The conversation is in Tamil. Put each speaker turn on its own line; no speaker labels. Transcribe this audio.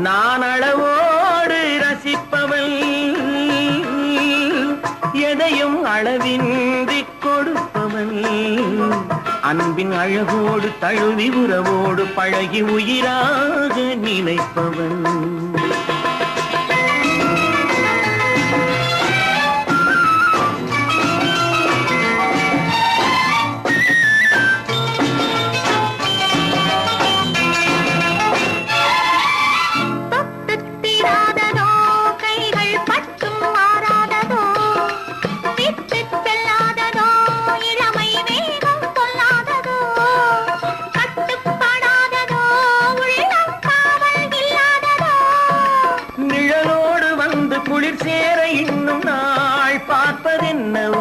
நான் அளவோடு ரசிப்பவள். எதையும் அளவின்றி கொடுப்பவள். அன்பின் அழகோடு தழுவி உறவோடு பழகி உயிராக நினைப்பவன் குளிர் சேர இன்னும் நாள் பார்ப்பதென்னவோ?